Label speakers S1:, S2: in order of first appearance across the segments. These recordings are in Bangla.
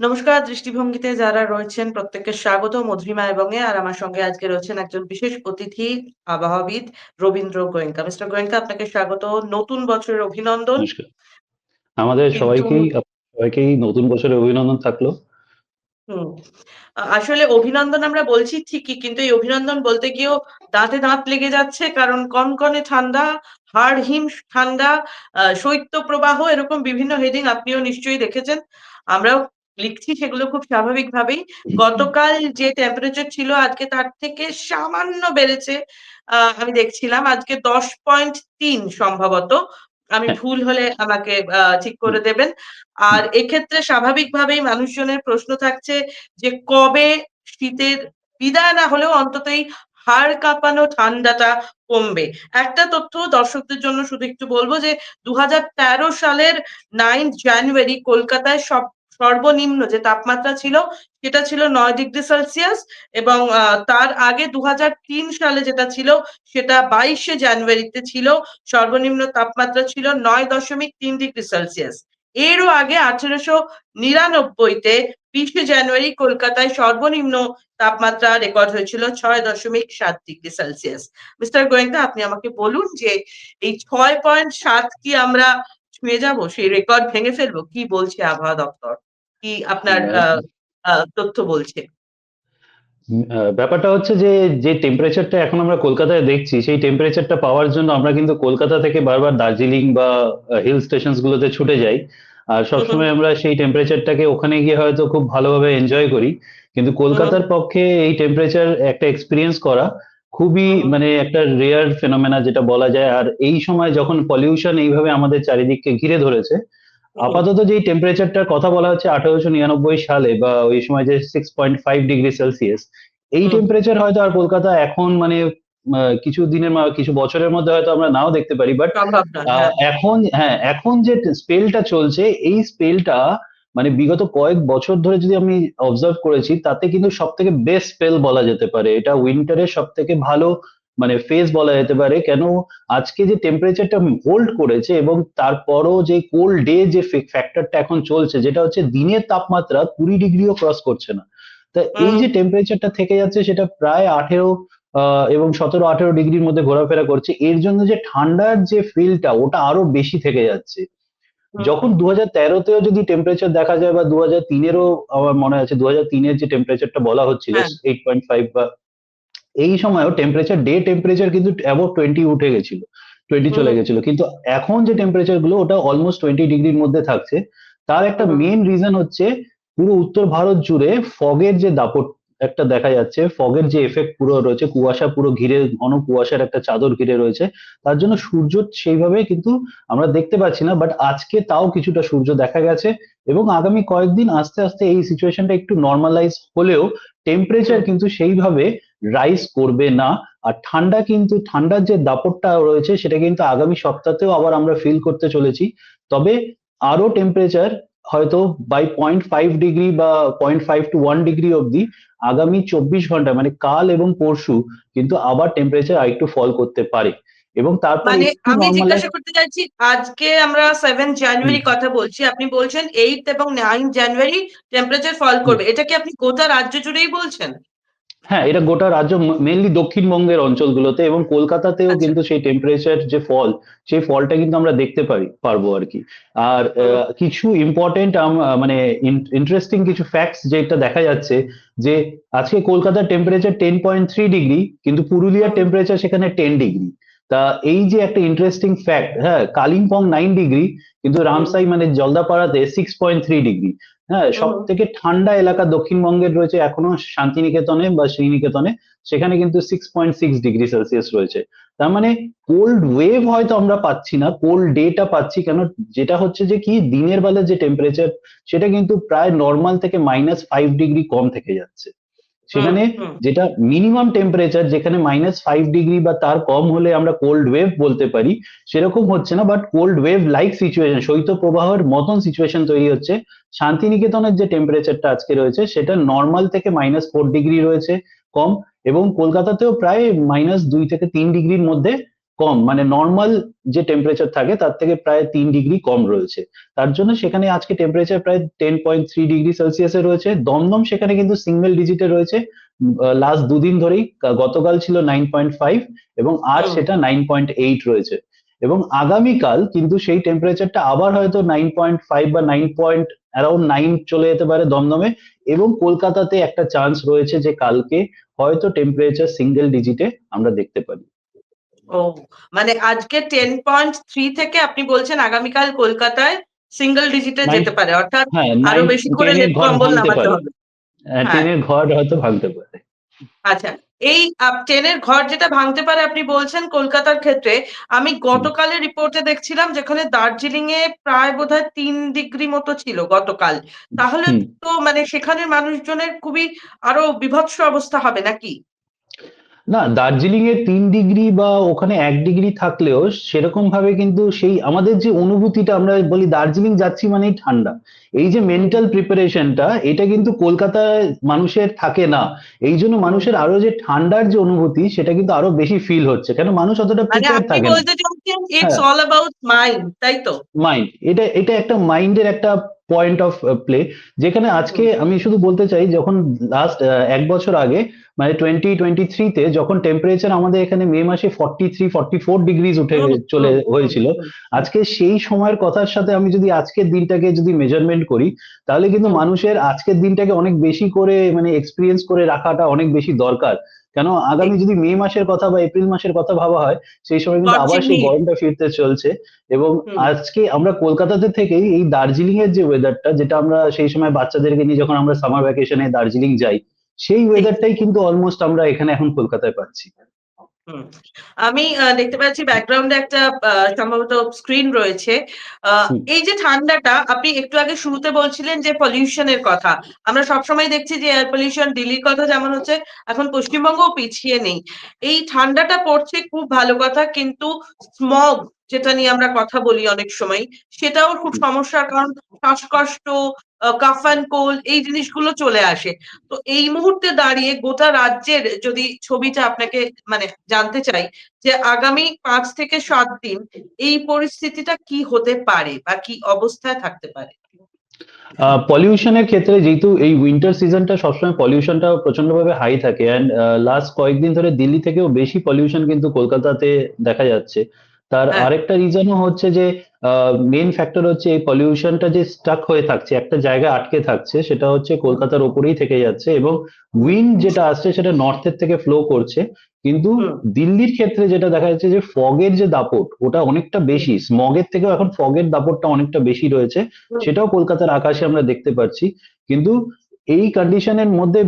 S1: নমস্কার দৃষ্টিভঙ্গিতে যারা রয়েছেন প্রত্যেককে স্বাগত মধুরিমা এবং আর আমার সঙ্গে আজকে রয়েছেন একজন বিশেষ অতিথি আবহাওয়াবিদ রবীন্দ্র গোয়েঙ্কা। মিস্টার গোয়েঙ্কা আপনাকে স্বাগত। নতুন বছরের অভিনন্দন।
S2: আমাদের সবাইকেই সবাইকেই নতুন বছরের অভিনন্দন থাকল।
S1: হুম। আসলে অভিনন্দন আমরা বলছি ঠিকই কিন্তু এই অভিনন্দন বলতে গিয়েও দাঁতে দাঁত লেগে যাচ্ছে কারণ কনকনে ঠান্ডা হাড় হিম ঠান্ডা আহ, শৈত্য প্রবাহ এরকম বিভিন্ন হেডিং আপনিও নিশ্চয়ই দেখেছেন। আমরাও লিখছি সেগুলো খুব স্বাভাবিকভাবেই। গতকাল যে টেম্পারেচার ছিল আজকে তার থেকে সামান্য বেড়েছে আমি দেখছিলাম আজকে দশ পয়েন্ট তিন সম্ভবত। আমি
S2: হ্যাঁ।
S1: ভুল হলে আমাকে ঠিক করে দেবেন। আর এক্ষেত্রে স্বাভাবিকভাবেই মানুষজনের প্রশ্ন থাকছে যে কবে শীতের বিদায় না হলেও অন্তত এই হাড় কাঁপানো ঠান্ডাটা কমবে। একটা তথ্য দর্শকদের জন্য শুধু একটু বলব যে দু হাজার তেরো সালের নাইন্থ জানুয়ারি কলকাতায় সব সর্বনিম্ন যে তাপমাত্রা ছিল, সেটা ছিল নয় ডিগ্রি সেলসিয়াস এবং তার আগে দু হাজার তিন সালে যেটা ছিল, সেটা বাইশে জানুয়ারিতে ছিল, সর্বনিম্ন তাপমাত্রা ছিল নয় দশমিক তিন ডিগ্রি সেলসিয়াস। এরও আগে আঠেরোশো নিরানব্বইতে বিশে জানুয়ারি কলকাতায় সর্বনিম্ন তাপমাত্রা রেকর্ড হয়েছিল ছয় দশমিক সাত ডিগ্রি সেলসিয়াস। মিস্টার গোয়েঙ্কা আপনি আমাকে বলুন যে এই ছয় পয়েন্ট সাত কি আমরা ছুঁয়ে যাব? সেই রেকর্ড ভেঙে ফেলব? কি বলছে আবহাওয়া দপ্তর? কি আপনার আহ, তথ্য বলছে?
S2: ব্যাপারটা হচ্ছে যে যে টেম্পারেচারটা এখন আমরা কলকাতায় দেখছি সেই টেম্পারেচারটা পাওয়ার জন্য আমরা কিন্তু কলকাতা থেকে বারবার দার্জিলিং বা হিল স্টেশন গুলোতে ছুটে যাই। আর সবসময় আমরা সেই টেম্পারেচারটাকে ওখানে গিয়ে হয়তো খুব ভালোভাবে এনজয় করি। কিন্তু কলকাতার পক্ষে এই টেম্পারেচার একটা এক্সপিরিয়েন্স করা খুবই মানে একটা রেয়ার ফেনোমেনা যেটা বলা যায়। আর এই সময় যখন পলিউশন এইভাবে আমাদের চারিদিককে ঘিরে ধরেছে আপাতত যেই টেম্পারেচারটার কথা বলা হচ্ছে আঠারোশো নিরানব্বই সালে বা ওই সময় যে six point five degree Celsius এই টেম্পারেচার হয়তো আর কলকাতা এখন মানে কিছু দিনের কিছু বছরের মধ্যে হয়তো আমরা নাও দেখতে পারি বাট
S1: হ্যাঁ।
S2: এখন হ্যাঁ এখন যে স্পেলটা চলছে এই স্পেলটা মানে বিগত কয়েক বছর ধরে যদি আমি অবজার্ভ করেছি তাতে কিন্তু সব থেকে বেস্ট স্পেল বলা যেতে পারে। এটা উইন্টারের সব থেকে ভালো মানে ফেজ বলা যেতে পারে কেন আজকে যে টেম্পারেচারটা হোল্ড করেছে এবং তারপরও যে কোল্ড ডে যে ফ্যাক্টরটা এখন চলছে যেটা হচ্ছে দিনের তাপমাত্রা কুড়ি ডিগ্রিও ক্রস করছে না। তা এই যে টেম্পারেচারটা থেকে যাচ্ছে সেটা প্রায় আঠেরো আহ, এবং সতেরো আঠেরো ডিগ্রির মধ্যে ঘোরাফেরা করছে এর জন্য যে ঠান্ডার যে ফিলটা ওটা আরও বেশি থেকে যাচ্ছে। যখন দু হাজার তেরোতেও যদি টেম্পারেচার দেখা যায় বা দু হাজার তিনেরও আমার মনে আছে দু হাজার তিনের যে টেম্পারেচারটা বলা হচ্ছিল এইট পয়েন্ট ফাইভ বা এই সময়ও টেম্পারেচার ডে টেম্পারেচার কিন্তু অ্যাবভ টোয়েন্টি উঠে গেছিল টোয়েন্টি চলে গেছিল। কিন্তু এখন যে টেম্পারেচারগুলো ওটা অলমোস্ট টোয়েন্টি ডিগ্রির মধ্যে থাকছে। তার একটা মেইন রিজন হচ্ছে পুরো উত্তর ভারত জুড়ে ফগের যে দাপট একটা দেখা যাচ্ছে ফগের যে এফেক্ট পুরো রয়েছে কুয়াশা পুরো ঘিরে ঘন কুয়াশার একটা চাদর ঘিরে রয়েছে। তার জন্য সূর্য সেইভাবে কিন্তু আমরা দেখতে পাচ্ছি না বাট আজকে তাও কিছুটা সূর্য দেখা গেছে এবং আগামী কয়েকদিন আস্তে আস্তে এই সিচুয়েশনটা একটু নর্মালাইজ হলেও টেম্পারেচার কিন্তু সেইভাবে রাইজ করবে না। আর ঠান্ডা কিন্তু ঠান্ডার যে দাপটটা রয়েছে সেটা কিন্তু আগামী সপ্তাহতেও আবার আমরা ফিল করতে চলেছি। তবে আরও টেম্পারেচার হয়তো বাই পয়েন্ট ফাইভ ডিগ্রি বা point five to one degree অবধি আগামী চব্বিশ ঘণ্টা মানে কাল এবং পরশু কিন্তু আবার টেম্পারেচার আরেকটু ফল করতে পারে। এবং তারপর
S1: মানে আমি জিজ্ঞাসা করতে চাইছি আজকে আমরা সেভেন জানুয়ারি কথা বলছি আপনি বলছেন এইট এবং নাইন জানুয়ারি টেম্পারেচার ফল করবে। এটা কি আপনি গোটা রাজ্য জুড়েই বলছেন?
S2: হ্যাঁ এটা গোটা রাজ্য মেনলি দক্ষিণবঙ্গের অঞ্চলগুলোতে এবং কলকাতাতেও
S1: আচ্ছা।
S2: কিন্তু সেই টেম্পারেচার যে ফল সেই ফলটা কিন্তু আমরা দেখতে পারি পারব আর কি। আর কিছু ইম্পর্টেন্ট মানে ইন্টারেস্টিং কিছু ফ্যাক্টস যেটা দেখা যাচ্ছে যে আজকে কলকাতার temperature ten point three degree কিন্তু পুরুলিয়ার টেম্পারেচার সেখানে টেন ডিগ্রি তা এই যে একটা ইন্টারেস্টিং ফ্যাক্ট হ্যাঁ কালিম্পং নাইন ডিগ্রি কিন্তু রামসাই মানে জলদাপাড়াতে সিক্স পয়েন্ট থ্রি ডিগ্রি হ্যাঁ সব থেকে ঠান্ডা এলাকা দক্ষিণবঙ্গের রয়েছে এখনও শান্তিনিকেতনে বা শ্রীনিকেতনে। সেখানে কিন্তু six point six degree Celsius রয়েছে। তার মানে কোল্ড ওয়েভ হয়তো আমরা পাচ্ছি না কোল্ড ডেটা পাচ্ছি কেন? যেটা হচ্ছে যে কি দিনের বেলা যে টেম্পারেচার সেটা কিন্তু প্রায় নর্মাল থেকে মাইনাস ফাইভ ডিগ্রি কম থেকে যাচ্ছে। সেখানে যেটা মিনিমাম টেম্পারেচার যেখানে মাইনাস ফাইভ ডিগ্রি বা তার কম হলে আমরা কোল্ড ওয়েভ বলতে পারি সেরকম হচ্ছে না but cold wave like situation শৈত্য প্রবাহের মতন সিচুয়েশন তৈরি হচ্ছে। শান্তিনিকেতনের যে টেম্পারেচারটা আজকে রয়েছে সেটা নর্মাল থেকে মাইনাস ফোর ডিগ্রি রয়েছে কম এবং কলকাতাতেও প্রায় মাইনাস দুই থেকে তিন ডিগ্রির মধ্যে কম মানে নর্মাল যে টেম্পারেচার থাকে তার থেকে প্রায় তিন ডিগ্রি কম রয়েছে। তার জন্য সেখানে আজকে টেম্পারেচার প্রায় টেন পয়েন্ট থ্রি ডিগ্রি সেলসিয়াসে রয়েছে। দমদম সেখানে কিন্তু সিঙ্গেল ডিজিটে রয়েছে। লাস্ট দুদিন ধরেই গতকাল ছিল নাইন পয়েন্ট ফাইভ এবং আজ সেটা নাইন পয়েন্ট এইট রয়েছে। এবং আগামীকাল কিন্তু সেই টেম্পারেচারটা আবার হয়তো নাইন পয়েন্ট ফাইভ বা নাইন পয়েন্ট অ্যারাউন্ড নাইন চলে যেতে পারে দমদমে এবং কলকাতাতে একটা চান্স রয়েছে যে কালকে হয়তো টেম্পারেচার সিঙ্গেল ডিজিটে আমরা দেখতে পারি।
S1: ও মানে আজকে টেন পয়েন্ট থ্রি থেকে আপনি বলছেন আগামীকাল কলকাতায় সিঙ্গেল ডিজিটে যেতে পারে অর্থাৎ
S2: হ্যাঁ আরও
S1: বেশি করে
S2: টেনের ঘর
S1: কম্বল নামাতে হবে।
S2: হ্যাঁ,
S1: হ্যাঁ।
S2: টেনের ঘর হয়তো ভাঙতে পারে।
S1: আচ্ছা এই ট্রেনের ঘর যেটা ভাঙতে পারে আপনি বলছেন কলকাতার ক্ষেত্রে আমি গতকালের রিপোর্টে দেখছিলাম যেখানে দার্জিলিং এ প্রায় বোধহয় তিন ডিগ্রি মতো ছিল গতকাল। তাহলে তো মানে সেখানের মানুষজনের খুবই আরও বিভৎস অবস্থা হবে নাকি?
S2: না দার্জিলিং এ তিন ডিগ্রি বা ওখানে এক ডিগ্রি থাকলেও সেরকম ভাবে কিন্তু সেই আমাদের যে অনুভূতিটা আমরা বলি দার্জিলিং যাচ্ছি মানেই ঠান্ডা। এই যে মেন্টাল প্রিপারেশনটা এটা কিন্তু কলকাতায় মানুষের থাকে না। এই জন্য মানুষের আরও যে ঠান্ডার যে অনুভূতি সেটা কিন্তু আরও বেশি ফিল হচ্ছে। কেন? মানুষ অতটা
S1: মানে
S2: প্রিপেয়ার থাকে না।
S1: ইটস
S2: হ্যাঁ।
S1: অল অ্যাবাউট মাইন্ড তাই তো?
S2: মাইন্ড এটা এটা একটা মাইন্ডের একটা পয়েন্ট অফ প্লে যেখানে আজকে আমি শুধু বলতে চাই যখন লাস্ট এক বছর আগে মানে টোয়েন্টি টোয়েন্টি থ্রিতে যখন টেম্পারেচার আমাদের এখানে মে মাসে forty three forty four degrees উঠে চলে হয়েছিল আজকে সেই সময়ের কথার সাথে আমি যদি আজকের দিনটাকে যদি মেজারমেন্ট করি তাহলে কিন্তু মানুষের আজকের দিনটাকে অনেক বেশি করে মানে এক্সপিরিয়েন্স করে রাখাটা অনেক বেশি দরকার। কেন? আগামী যদি মে মাসের কথা বা এপ্রিল মাসের কথা ভাবা হয় সেই সময় কিন্তু আবার সেই গরমটা ফিরতে চলছে এবং আজকে আমরা কলকাতাতে থেকেই এই দার্জিলিং এর যে ওয়েদারটা যেটা আমরা সেই সময় বাচ্চাদেরকে নিয়ে যখন আমরা সামার ভ্যাকেশনে দার্জিলিং যাই সেই ওয়েদারটাই কিন্তু অলমোস্ট আমরা এখানে এখন কলকাতায় পাচ্ছি।
S1: আমি আহ, দেখতে পাচ্ছি ব্যাকগ্রাউন্ডে একটা সম্ভবত স্ক্রিন রয়েছে। এই যে ঠান্ডাটা আপনি একটু আগে শুরুতে বলছিলেন যে পলিউশনের কথা। আমরা সবসময় দেখছি যে এয়ার পলিউশন দিল্লির কথা যেমন হচ্ছে এখন পশ্চিমবঙ্গও পিছিয়ে নেই। এই ঠান্ডাটা পড়ছে খুব ভালো কথা কিন্তু স্মগ যেটা নিয়ে আমরা কথা বলি অনেক সময় সেটাও খুব সমস্যার কারণ শ্বাসকষ্ট কাফ অ্যান্ড কোল এই জিনিসগুলো চলে আসে। তো এই মুহূর্তে দাঁড়িয়ে গোটা রাজ্যের যদি ছবিটা আপনাকে মানে জানতে চাই যে আগামী পাঁচ থেকে সাত দিন এই পরিস্থিতিটা কি হতে পারে বা কি অবস্থায় থাকতে পারে?
S2: পলিউশনের ক্ষেত্রে যেহেতু এই উইন্টার সিজনটা সবসময় পলিউশনটা প্রচন্ডভাবে হাই থাকে অ্যান্ড লাস্ট কয়েকদিন ধরে দিল্লি থেকেও বেশি পলিউশন কিন্তু কলকাতাতে দেখা যাচ্ছে। তার
S1: হ্যাঁ।
S2: আরেকটা রিজনও হচ্ছে যে মেন ফ্যাক্টর হচ্ছে এই পলিউশনটা যে স্টাক হয়ে থাকছে একটা জায়গায় আটকে থাকছে সেটা হচ্ছে কলকাতার ওপরেই থেকে যাচ্ছে এবং উইন্ড যেটা আসছে সেটা নর্থের থেকে ফ্লো করছে। কিন্তু দিল্লির ক্ষেত্রে যেটা দেখা যাচ্ছে যে ফগের যে দাপট ওটা অনেকটা বেশি স্মগের থেকেও এখন ফগের দাপটটা অনেকটা বেশি রয়েছে সেটাও কলকাতার আকাশে আমরা দেখতে পাচ্ছি। কিন্তু এই কন্ডিশনের মধ্যে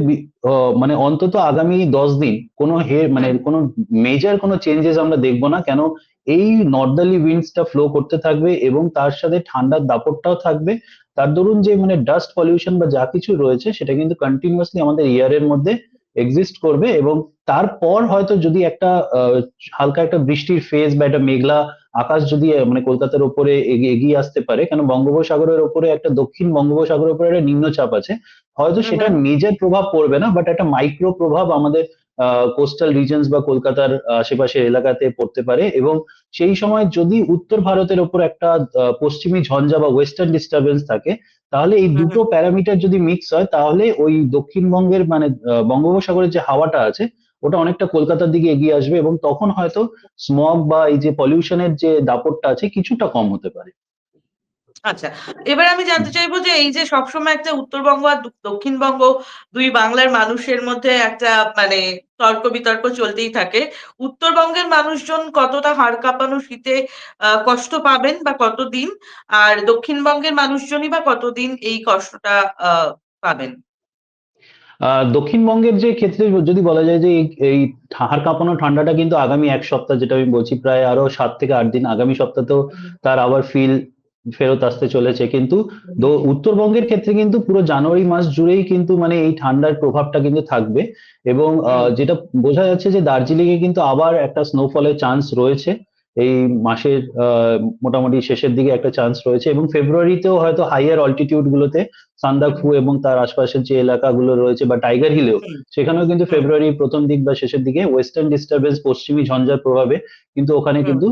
S2: মানে অন্তত আগামী দশ দিন কোনো হে মানে কোনো মেজর কোনো চেঞ্জেস আমরা দেখব না। কেন? এই নর্দার্লি উইন্ডসটা ফ্লো করতে থাকবে এবং তার সাথে ঠান্ডার দাপটটাও থাকবে। তার দরুন যে মানে ডাস্ট পলিউশন বা যা কিছু রয়েছে সেটা কিন্তু কন্টিনিউয়াসলি আমাদের ইয়ারের মধ্যে এক্সিস্ট করবে এবং তারপর হয়তো যদি একটা আহ, হালকা একটা বৃষ্টির ফেজ বা একটা মেঘলা আকাশ যদি মানে কলকাতার উপরে এগিয়ে এগিয়ে আসতে পারে কেন বঙ্গোপসাগরের উপরে একটা দক্ষিণ বঙ্গোপসাগরের উপরে একটা নিম্নচাপ আছে হয়তো সেটা নিজের প্রভাব পড়বে না বাট একটা মাইক্রো প্রভাব আমাদের কোস্টাল রিজনস বা কলকাতার আশেপাশের এলাকাতে পড়তে পারে এবং সেই সময় যদি উত্তর ভারতের ওপর একটা পশ্চিমী ঝঞ্ঝা বা ওয়েস্টার্ন ডিস্টারবেন্স থাকে তাহলে এই দুটো প্যারামিটার যদি মিক্স হয় তাহলে ওই দক্ষিণবঙ্গের মানে বঙ্গোপসাগরের যে হাওয়াটা আছে ওটা অনেকটা কলকাতার দিকে এগিয়ে আসবে এবং তখন হয়তো স্মগ বা এই যে পলিউশনের যে দাপটটা আছে কিছুটা কম হতে পারে।
S1: আচ্ছা এবার আমি জানতে চাইব যে এই যে সবসময় একটা উত্তরবঙ্গ আর দক্ষিণবঙ্গ দুই বাংলার মানুষের মধ্যে একটা মানে তর্ক বিতর্ক চলতেই থাকে। উত্তরবঙ্গের মানুষজন কতটা হাড় কাঁপানো শীতে কষ্ট পাবেন বা কতদিন? আর দক্ষিণবঙ্গের মানুষজনই বা কতদিন এই কষ্টটা আহ, পাবেন?
S2: আহ দক্ষিণবঙ্গের যে ক্ষেত্রে যদি বলা যায় যে এই- এই হাড় কাঁপানো ঠান্ডাটা কিন্তু আগামী এক সপ্তাহ যেটা আমি বলছি প্রায় আরও সাত থেকে আট দিন আগামী সপ্তাহতেও তার আবার ফিল ফেরত আসতে চলেছে। কিন্তু উত্তরবঙ্গের ক্ষেত্রে কিন্তু পুরো জানুয়ারি মাস জুড়েই কিন্তু মানে এই ঠান্ডার প্রভাবটা কিন্তু থাকবে। এবং যেটা বোঝা যাচ্ছে যে দার্জিলিং এ কিন্তু আবার একটা স্নোফলের চান্স রয়েছে। এই মাসের মোটামুটি শেষের দিকে একটা চান্স রয়েছে। এবং ফেব্রুয়ারিতেও হয়তো হাইয়ার অল্টিটিউড গুলোতে সান্দাকফু এবং তার আশপাশের যে এলাকাগুলো রয়েছে বা টাইগার হিলেও সেখানেও কিন্তু
S1: হুম।
S2: ফেব্রুয়ারি প্রথম দিক বা শেষের দিকে ওয়েস্টার্ন ডিস্টারবেন্স পশ্চিমী ঝঞ্ঝার প্রভাবে কিন্তু ওখানে কিন্তু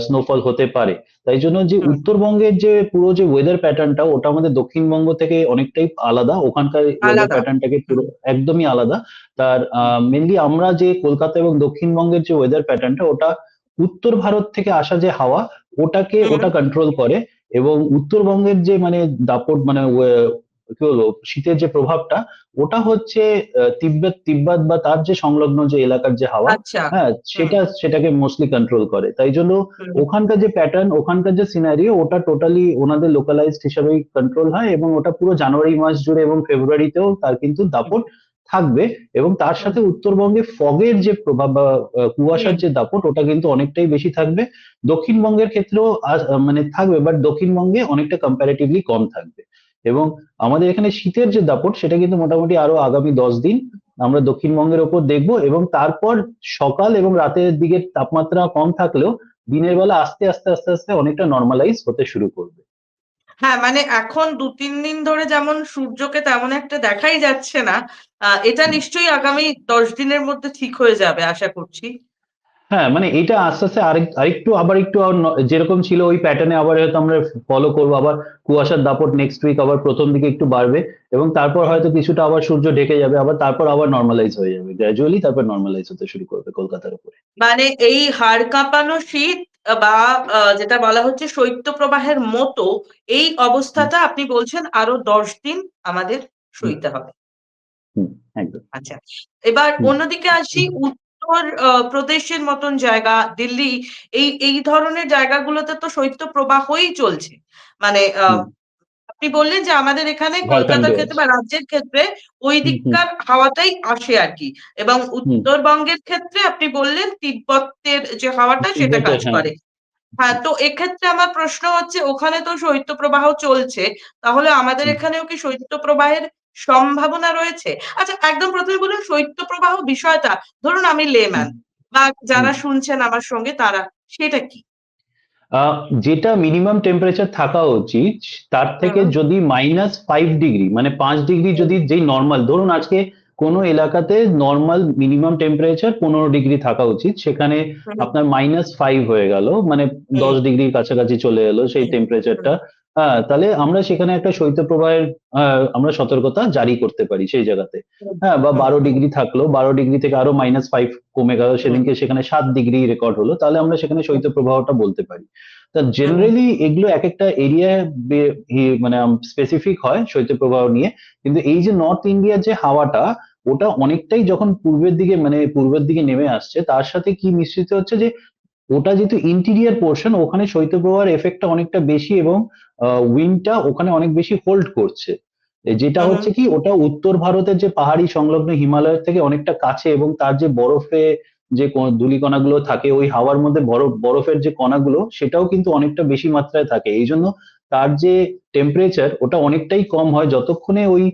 S2: স্নোফল হতে পারে। তাই জন্য যে উত্তরবঙ্গের যে পুরো যে ওয়েদার প্যাটার্নটা ওটা আমাদের দক্ষিণবঙ্গ থেকে অনেকটাই আলাদা। ওখানকার ওয়েদার। প্যাটার্নটাকে পুরো একদমই আলাদা। তার মেনলি আমরা যে কলকাতা এবং দক্ষিণবঙ্গের যে ওয়েদার প্যাটার্নটা ওটা উত্তর ভারত থেকে আসা যে হাওয়া ওটাকে ওটা কন্ট্রোল করে এবং উত্তরবঙ্গের যে মানে দাপট মানে কি বলব শীতের যে প্রভাবটা ওটা হচ্ছে তিব্বত তিব্বত বা তার যে সংলগ্ন যে এলাকার যে হাওয়া
S1: আচ্ছা।
S2: হ্যাঁ সেটা সেটাকে মোস্টলি কন্ট্রোল করে। তাই জন্য ওখানকার যে প্যাটার্ন ওখানকার যে সিনারিও ওটা টোটালি ওনাদের লোকালাইজড হিসেবেই কন্ট্রোল হয় এবং ওটা পুরো জানুয়ারি মাস জুড়ে এবং ফেব্রুয়ারিতেও তার কিন্তু দাপট থাকবে এবং তার সাথে উত্তরবঙ্গে ফগের যে প্রভাব বা কুয়াশার যে দাপট ওটা কিন্তু অনেকটাই বেশি থাকবে। দক্ষিণবঙ্গের ক্ষেত্রেও মানে থাকবে বাট দক্ষিণবঙ্গে অনেকটা কম্পারেটিভলি কম থাকবে। এবং আমাদের এখানে শীতের যে দাপট, সেটা কিন্তু মোটামুটি আরও আগামী দশ দিন আমরা দক্ষিণবঙ্গের ওপর দেখব এবং তারপর সকাল এবং রাতের দিকে তাপমাত্রা কম থাকলেও দিনের বেলা আস্তে আস্তে আস্তে আস্তে অনেকটা নর্মালাইজ হতে শুরু করবে।
S1: হ্যাঁ মানে এখন দু, তিন দিন ধরে যেমন সূর্যকে তেমন একটা দেখাই যাচ্ছে না এটা নিশ্চয়ই আগামী দশ দিনের মধ্যে ঠিক হয়ে যাবে, আশা করছি।
S2: হ্যাঁ মানে এটা আস্তে আস্তে আরেক আরেকটু আবার একটু যেরকম ছিল ওই প্যাটার্নে আবার হয়তো আমরা ফলো করব আবার কুয়াশার দাপট নেক্সট উইক আবার প্রথম দিকে একটু বাড়বে এবং তারপর হয়তো কিছুটা আবার সূর্য ঢেকে যাবে আবার তারপর আবার নর্মালাইজ হয়ে যাবে। গ্র্যাজুয়ালি তারপর নর্মালাইজ হতে শুরু করবে কলকাতার উপরে।
S1: মানে এই হাড় কাঁপানো শীত বা যেটা বলা হচ্ছে শৈত্যপ্রবাহের মতো এই অবস্থাটা আপনি বলছেন আরও দশ দিন আমাদের সইতে হবে।
S2: হুম একদম।
S1: আচ্ছা এবার অন্যদিকে আসি উত্তর প্রদেশের মতন জায়গা দিল্লি এই এই ধরনের জায়গাগুলোতে তো শৈত্য প্রবাহই চলছে। মানে আপনি বললেন যে আমাদের এখানে কলকাতার ক্ষেত্রে বা রাজ্যের ক্ষেত্রে ওই দিককার হাওয়াটাই আসে আর কি। এবং উত্তরবঙ্গের ক্ষেত্রে আপনি বললেন তিব্বতের যে হাওয়াটা সেটা কাজ
S2: হ্যাঁ।
S1: করে। হ্যাঁ তো এক্ষেত্রে আমার প্রশ্ন হচ্ছে ওখানে তো শৈত্যপ্রবাহ চলছে তাহলে আমাদের এখানেও কি শৈত্যপ্রবাহের সম্ভাবনা রয়েছে। আচ্ছা একদম প্রথমে বলুন শৈত্যপ্রবাহ বিষয়টা। ধরুন আমি লেম্যান বা যারা শুনছেন আমার সঙ্গে তারা সেটা কি?
S2: যেটা মিনিমাম টেম্পারেচার থাকা উচিত তার থেকে যদি মাইনাস ফাইভ ডিগ্রি মানে পাঁচ ডিগ্রি যদি যেই নর্মাল ধরুন আজকে কোনো এলাকাতে নর্মাল মিনিমাম টেম্পারেচার পনেরো ডিগ্রি থাকা উচিত সেখানে আপনার মাইনাস ফাইভ হয়ে গেল মানে দশ ডিগ্রির কাছাকাছি চলে এলো সেই টেম্পারেচারটা হ্যাঁ তাহলে আমরা সেখানে একটা শৈত্যপ্রবাহের আমরা সতর্কতা জারি করতে পারি সেই জায়গাতে। হ্যাঁ বা বারো ডিগ্রি থাকল বারো ডিগ্রি থেকে আরও মাইনাস ফাইভ কমে গেল, সেদিনকে সেখানে সাত ডিগ্রি রেকর্ড হলো, তাহলে আমরা সেখানে শৈত্যপ্রবাহটা বলতে পারি। তা জেনারেলি এগুলো এক একটা এরিয়া মানে স্পেসিফিক হয় শৈত্যপ্রবাহ নিয়ে, কিন্তু এই যে নর্থ ইন্ডিয়ার যে হাওয়াটা, ওটা অনেকটাই যখন পূর্বের দিকে মানে পূর্বের দিকে নেমে আসছে, তার সাথে কি মিশ্রিত হচ্ছে যে ওটা যেহেতু ইন্টিরিয়ার পোর্শন ওখানে শৈত্যপ্রবাহের এফেক্টটা অনেকটা বেশি এবং উইন্ডটা ওখানে অনেক বেশি হোল্ড করছে। যেটা হচ্ছে কি ওটা উত্তর ভারতের যে পাহাড়ি সংলগ্ন হিমালয়ের থেকে অনেকটা কাছে এবং তার যে বরফে যে ধূলিকণাগুলো থাকে ওই হাওয়ার মধ্যে বরফ বরফের যে কণাগুলো সেটাও কিন্তু অনেকটা বেশি মাত্রায় থাকে। এই জন্য তার যে টেম্পারেচার ওটা অনেকটাই কম হয়। যতক্ষণে ওই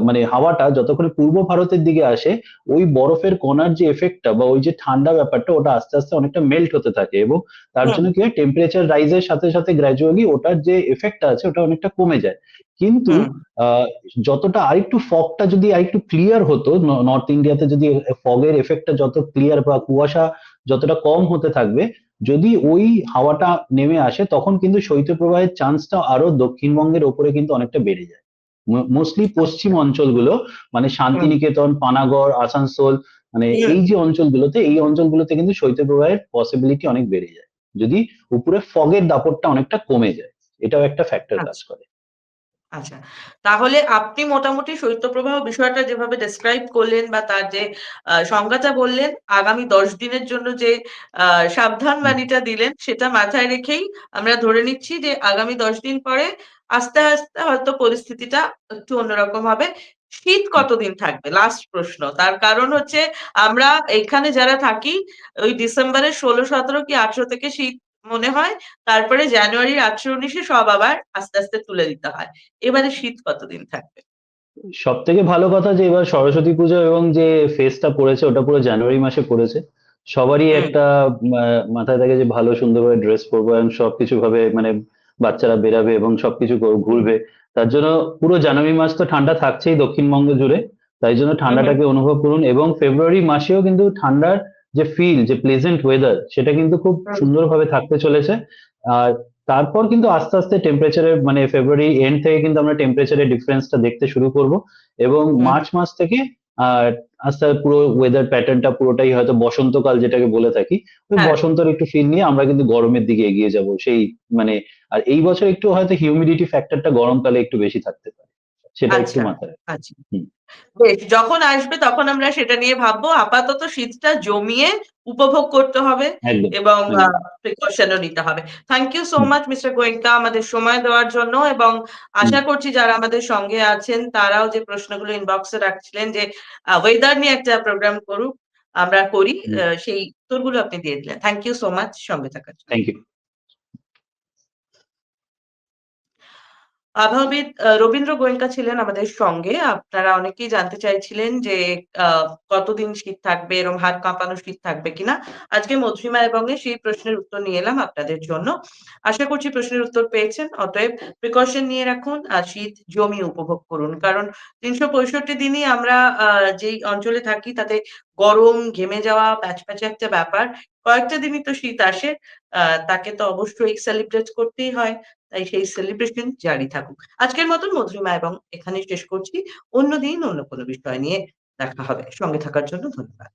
S2: মানে হাওয়াটা যতক্ষণে পূর্ব ভারতের দিকে আসে ওই বরফের কণার যে এফেক্টটা বা ওই যে ঠান্ডা ব্যাপারটা ওটা আস্তে আস্তে অনেকটা মেল্ট হতে থাকে এবং তার জন্য কি হয় টেম্পারেচার রাইজের সাথে সাথে গ্র্যাজুয়ালি ওটার যে এফেক্টটা আছে ওটা অনেকটা কমে যায়। কিন্তু যতটা আরেকটু ফগটা যদি আরেকটু ক্লিয়ার হতো নর্থ ইন্ডিয়াতে যদি ফগের এফেক্টটা যত ক্লিয়ার বা কুয়াশা যতটা কম হতে থাকবে যদি ওই হাওয়াটা নেমে আসে তখন কিন্তু শৈত্যপ্রবাহের চান্সটা আরও দক্ষিণবঙ্গের ওপরে কিন্তু অনেকটা বেড়ে যায়। মোস্টলি পশ্চিম অঞ্চলগুলো মানে শান্তিনিকেতন পানাগড় আসানসোল মানে এই যে অঞ্চলগুলোতে এই অঞ্চলগুলোতে কিন্তু শৈত্যপ্রবাহের পসিবিলিটি অনেক বেড়ে যায়। যদি উপরে ফগের দাপটটা অনেকটা কমে যায় এটাও একটা ফ্যাক্টর কাজ করে।
S1: আচ্ছা তাহলে আপনি মোটামুটি শৈত্যপ্রবাহ বিষয়টা যেভাবে ডেসক্রাইব করলেন বা তার যে সংজ্ঞাটা বললেন, আগামী দশ দিনের জন্য যে সাবধান বাণীটা দিলেন, সেটা মাথায় রেখেই আমরা ধরে নিচ্ছি যে, আগামী দশ দিন পরে আস্তে আস্তে হয়তো পরিস্থিতিটা একটু অন্যরকম হবে। শীত কতদিন থাকবে? লাস্ট প্রশ্ন। তার কারণ হচ্ছে আমরা এখানে যারা থাকি, ওই ডিসেম্বরের ষোলো সতেরো কি আঠেরো থেকে শীত মনে হয় তারপরে জানুয়ারির আঠেরো উনিশে সব আবার আস্তে আস্তে তুলে দিতে হয়। এবারে শীত কতদিন থাকবে?
S2: সব থেকে ভালো কথা যে এবার সরস্বতী পুজো এবং যে ফেস্টটা পড়েছে ওটা পুরো জানুয়ারি মাসে পড়েছে। সবারই একটা মাথায় থাকে যে ভালো সুন্দরভাবে ড্রেস পরবো এবং সবকিছু ভাবে মানে বাচ্চারা বেরাবে এবং সবকিছু ঘুরবে। তার জন্য পুরো জানুয়ারি মাস তো ঠান্ডা থাকছেই দক্ষিণবঙ্গ জুড়ে। তাই জন্য ঠান্ডাটাকে অনুভব করুন এবং ফেব্রুয়ারি মাসেও কিন্তু ঠান্ডার যে ফিল যে প্লেজেন্ট ওয়েদার সেটা কিন্তু খুব। সুন্দরভাবে থাকতে চলেছে আর তারপর কিন্তু আস্তে আস্তে টেম্পারেচারের মানে ফেব্রুয়ারি এন্ড থেকে কিন্তু আমরা টেম্পারেচারের ডিফারেন্সটা দেখতে শুরু করব এবং মার্চ মাস থেকে আর আস্তে আস্তে পুরো ওয়েদার প্যাটার্নটা পুরোটাই হয়তো বসন্তকাল যেটাকে বলে থাকি ওই
S1: হ্যাঁ।
S2: বসন্তের একটু ফিল নিয়ে আমরা কিন্তু গরমের দিকে এগিয়ে যাব সেই মানে আর এই বছর একটু হয়তো হিউমিডিটি ফ্যাক্টরটা গরমকালে একটু বেশি থাকতে পারে সেটা একটু
S1: আচ্ছা।
S2: মাথায়
S1: আচ্ছা। বেশ যখন আসবে তখন আমরা সেটা নিয়ে ভাববো। আপাতত শীতটা জমিয়ে উপভোগ করতে হবে এবং। প্রিকশনও নিতে হবে। Thank you so much mister Goenka আমাদের সময় দেওয়ার জন্য এবং আশা করছি যারা আমাদের সঙ্গে আছেন তারাও যে প্রশ্নগুলো ইনবক্সে রাখছিলেন যে ওয়েদার নিয়ে একটা প্রোগ্রাম করুক আমরা করি সেই উত্তরগুলো আপনি দিয়ে দিলেন। থ্যাংক ইউ সো মাচ সঙ্গে থাকার
S2: থ্যাংক ইউ
S1: আবহাওয়াবিদ আহ, রবীন্দ্র গোয়েঙ্কা ছিলেন আমাদের সঙ্গে। আপনারা অনেকেই জানতে চাইছিলেন যে আহ, কতদিন শীত থাকবে এরকম হাত কাঁপানো শীত থাকবে কিনা। আজকে মধুরিমা এবং সেই প্রশ্নের উত্তর নিয়ে এলাম আপনাদের জন্য। আশা করছি প্রশ্নের উত্তর পেয়েছেন। অতএব প্রিকশন নিয়ে রাখুন আর শীত জমিয়ে উপভোগ করুন। কারণ তিনশো পঁয়ষট্টি দিনই আমরা আহ, যেই অঞ্চলে থাকি তাতে গরম ঘেমে যাওয়া প্যাচপ্যাচে একটা ব্যাপার। কয়েকটা দিনই তো শীত আসে আহ, তাকে তো অবশ্যই সেলিব্রেট করতেই হয়। তাই সেই সেলিব্রেশন জারি থাকুক। আজকের মতন মধুরিমা এবং এখানে শেষ করছি। অন্যদিন অন্য কোনো বিষয় নিয়ে দেখা হবে। সঙ্গে থাকার জন্য ধন্যবাদ।